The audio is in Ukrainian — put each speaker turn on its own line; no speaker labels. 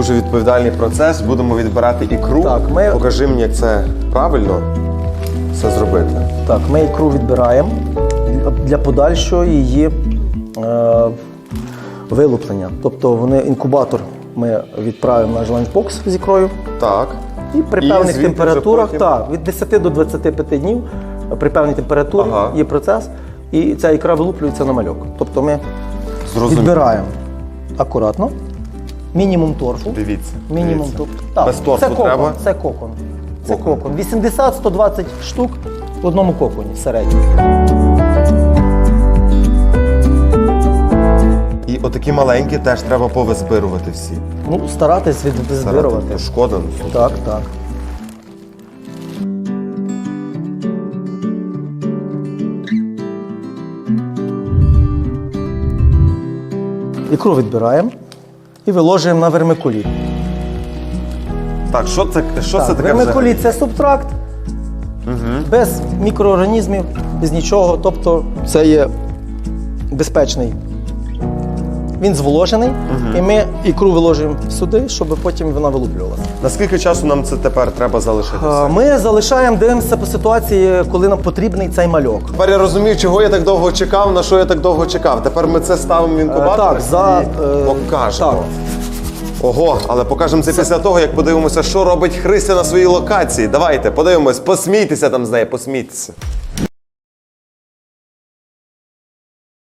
дуже відповідальний процес. Будемо відбирати ікру.
Так, ми-
Покажи мені, як це правильно все зробити.
Так, ми ікру відбираємо для подальшого її е, вилуплення. Тобто вони інкубатор ми відправимо на ланчбокс з ікрою.
Так.
І при
І
певних
звідти
температурах,
вже потім?
так, від 10 до 25 днів при певній температурі
Ага.
є процес, і ця ікра вилуплюється на мальок. Тобто ми
Зрозуміло.
відбираємо акуратно, мінімум торфу.
Дивіться.
Мінімум
дивіться.
торфу. Так,
Без торфу
це кокон,
треба?
Це кокон. Це
Кокон.
кокон. 80-120 штук в одному коконі середньо.
І отакі маленькі теж треба повизбирувати всі.
Ну, старатись
відзбирувати. Шкода. ну.
Так, так. Ікру відбираємо і виложуємо на вермикуліт.
Так, що це, що це
Так,
таке?
вермикуліт це субтракт без мікроорганізмів, без нічого. Тобто це є безпечний. Він зволожений, і ми ікру виложуємо сюди, щоб потім вона вилуплювалася.
Наскільки часу нам це тепер треба залишитися?
Е, Ми залишаємо, дивимося по ситуації, коли нам потрібний цей мальок.
Тепер я розумію, чого я так довго чекав, на що я так довго чекав. Тепер ми це ставимо в інкубатор
Е, так, за,
і
е,
покажемо.
так.
Ого, але покажемо це після того, як подивимося, що робить Христя на своїй локації. Давайте, подивимось, посмійтеся там з нею, посмійтеся.